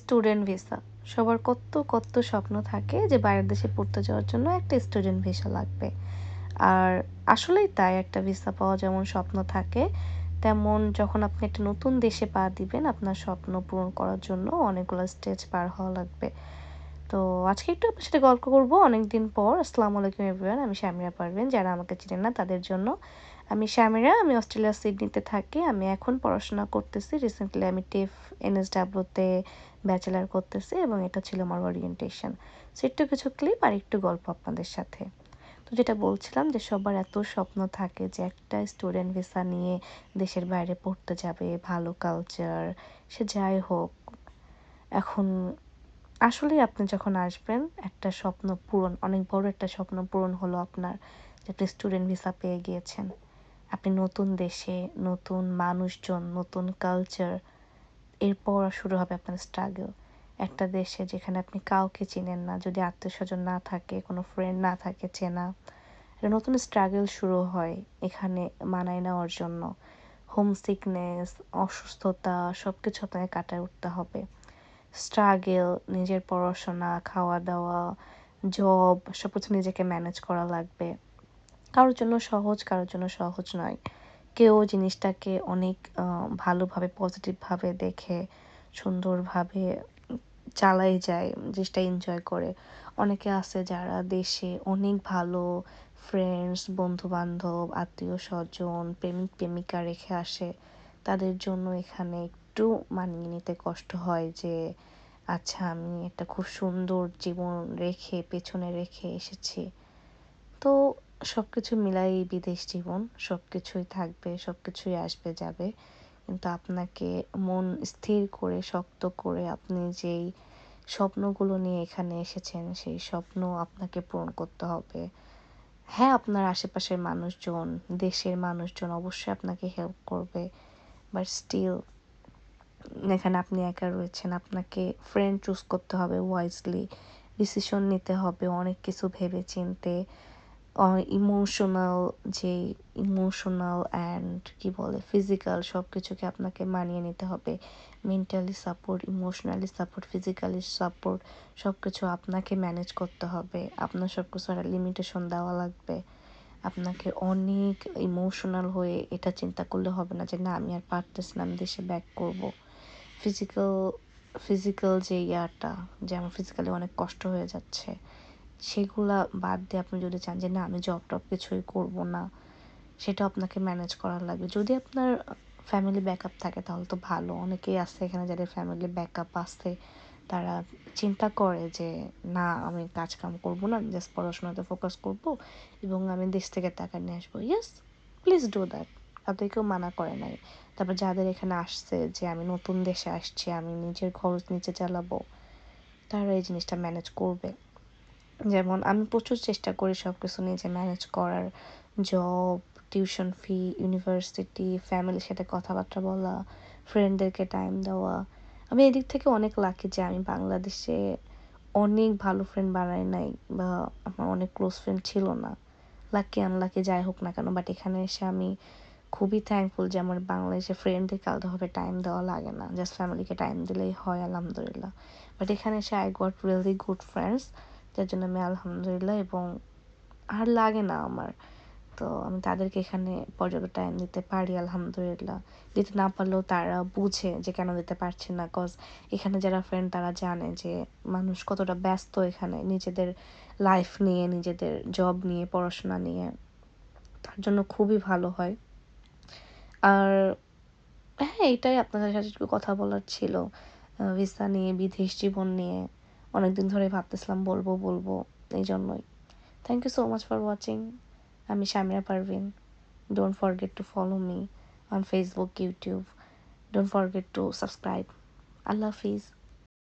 Student visa. সবার কত কত স্বপ্ন থাকে যে বাইরের দেশে পড়তে যাওয়ার জন্য একটা স্টুডেন্ট ভিসা লাগবে। আর আসলেই তাই, একটা ভিসা পাওয়া যেমন স্বপ্ন থাকে, তেমন যখন আপনি একটা নতুন দেশে পা দিবেন, আপনার স্বপ্ন পূরণ করার জন্য অনেকগুলো স্টেজ পার হওয়া লাগবে। তো আজকে একটু আপনার সাথে গল্প করব। অনেকদিন পর, আসসালামু আলাইকুম এভরিওয়ান আমি শামিরা পারবেন যারা আমাকে চিনেন না, তাদের জন্য আমি শামিরা আমি অস্ট্রেলিয়া সিডনিতে থাকি, আমি এখন পড়াশোনা করতেছি। রিসেন্টলি আমি টেফ, এনএসডাব্লিউতে ব্যাচেলার করতেছি এবং এটা ছিল আমার ওরিয়েন্টেশন সো একটু কিছু ক্লিপ আর একটু গল্প আপনাদের সাথে। তো যেটা বলছিলাম যে সবার এত স্বপ্ন থাকে যে একটা স্টুডেন্ট ভিসা নিয়ে দেশের বাইরে পড়তে যাবে, ভালো কালচার সে যাই হোক। এখন আসলে আপনি যখন আসবেন, একটা স্বপ্ন পূরণ, অনেক বড় একটা স্বপ্ন পূরণ হলো আপনার একটা স্টুডেন্ট ভিসা পেয়ে গিয়েছেন। আপনি নতুন দেশে, নতুন মানুষজন, নতুন কালচার এরপর শুরু হবে আপনার স্ট্রাগল একটা দেশে যেখানে আপনি কাউকে চিনেন না, যদি আত্মীয় স্বজন না থাকে, কোনো ফ্রেন্ড না থাকে, চেনা, একটা নতুন স্ট্রাগল শুরু হয় এখানে মানায় নেওয়ার জন্য। হোম সিকনেস অসুস্থতা সব কিছু আপনাকে কাটায় উঠতে হবে। স্ট্রাগল নিজের পড়াশোনা খাওয়া দাওয়া জব সব কিছু নিজেকে ম্যানেজ করা লাগবে। কারোর জন্য সহজ, কারোর জন্য সহজ নয়। কেউ জিনিসটাকে অনেক ভালোভাবে, পজিটিভভাবে দেখে, সুন্দরভাবে চালাই যায়, জিনিসটা এনজয় করে। অনেকে আছে যারা দেশে অনেক ভালো ফ্রেন্ডস বন্ধু বান্ধব আত্মীয় স্বজন, প্রেমিক, প্রেমিকা রেখে আসে। তাদের জন্য এখানে একটু মানিয়ে নিতে কষ্ট হয় যে আচ্ছা আমি একটা খুব সুন্দর জীবন রেখে, পেছনে রেখে এসেছি। তো সব কিছু মিলাই বিদেশ জীবন সব কিছুই থাকবে সব কিছুই আসবে, যাবে। কিন্তু আপনাকে মন স্থির করে, শক্ত করে আপনি যেই স্বপ্নগুলো নিয়ে এখানে এসেছেন, সেই স্বপ্ন আপনাকে পূরণ করতে হবে। হ্যাঁ আপনার আশেপাশের মানুষজন, দেশের মানুষজন অবশ্যই আপনাকে হেল্প করবে। বাট স্টিল এখানে আপনি একা রয়েছেন, আপনাকে ফ্রেন্ড চুজ করতে হবে ওয়াইজলি ডিসিশন নিতে হবে, অনেক কিছু ভেবে চিনতে ইমোশনাল যে ইমোশনাল অ্যান্ড কি বলে ফিজিক্যাল সব কিছুকে আপনাকে মানিয়ে নিতে হবে। Mentally support emotionally support physically support সব কিছু আপনাকে ম্যানেজ করতে হবে। আপনার সব কিছু একটা লিমিটেশন দেওয়া লাগবে। আপনাকে অনেক ইমোশনাল হয়ে এটা চিন্তা করলে হবে না যে, না, আমি আর পারতেছি না, আমি দেশে ব্যাক করব। ফিজিক্যাল ফিজিক্যাল যে ইয়াটা, যে আমার ফিজিক্যালি অনেক কষ্ট হয়ে যাচ্ছে। সেগুলা বাদ দিয়ে আপনি যদি চান যে, না, আমি জব টব কিছুই করব না, সেটা আপনাকে ম্যানেজ করার লাগবে। যদি আপনার ফ্যামিলি ব্যাকআপ থাকে, তাহলে তো ভালো। অনেকেই আছে এখানে যাদের ফ্যামিলি ব্যাকআপ আছে, তারা চিন্তা করে যে, না, আমি কাজ কাম করব না জাস্ট পড়াশোনাতে ফোকাস করব এবং আমি দেশ থেকে টাকা নিয়ে আসব। ইয়েস প্লিজ ডু দ্যাট তাদেরকেও মানা করে নাই। তারপর যাদের এখানে আসছে যে, আমি নতুন দেশে আসছি, আমি নিজের খরচ নিচে চালাবো, তারা এই জিনিসটা ম্যানেজ করবে। যেমন আমি প্রচুর চেষ্টা করি সব কিছু নিজে ম্যানেজ করার জব টিউশন ফি ইউনিভার্সিটি ফ্যামিলির সাথে কথাবার্তা বলা ফ্রেন্ডদেরকে টাইম দেওয়া। আমি এদিক থেকে অনেক লাকি যে আমি বাংলাদেশে অনেক ভালো ফ্রেন্ড বানাই নাই বা আমার অনেক ক্লোজ ফ্রেন্ড ছিল না। লাকি আনলাকি যাই হোক না কেন বাট এখানে এসে আমি খুবই থ্যাঙ্কফুল যে আমার বাংলাদেশে ফ্রেন্ডদেরকে আলাদাভাবে টাইম দেওয়া লাগে না। জাস্ট ফ্যামিলিকে টাইম দিলেই হয়, আলহামদুলিল্লাহ। বাট এখানে এসে I got really good friends যার জন্য আমি আলহামদুলিল্লাহ এবং আর লাগে না আমার। তো আমি তাদেরকে এখানে পর্যাপ্ত টাইম দিতে পারি, আলহামদুলিল্লাহ। দিতে না পারলেও তারা বুঝে যে কেন দিতে পারছে না কজ এখানে যারা ফ্রেন্ড তারা জানে যে মানুষ কতটা ব্যস্ত এখানে নিজেদের লাইফ নিয়ে, নিজেদের জব নিয়ে, পড়াশোনা নিয়ে। তার জন্য খুবই ভালো হয়। আর হ্যাঁ এটাই আপনাদের সাথে কথা বলার ছিল। ভিসা নিয়ে, বিদেশ জীবন নিয়ে। অনেকদিন ধরে ভাবতেছিলাম, বলব বলব এই জন্যই thank you so much for watching আমি Shamira Parvin. Don't forget to follow me on Facebook YouTube don't forget to subscribe Allah Hafiz.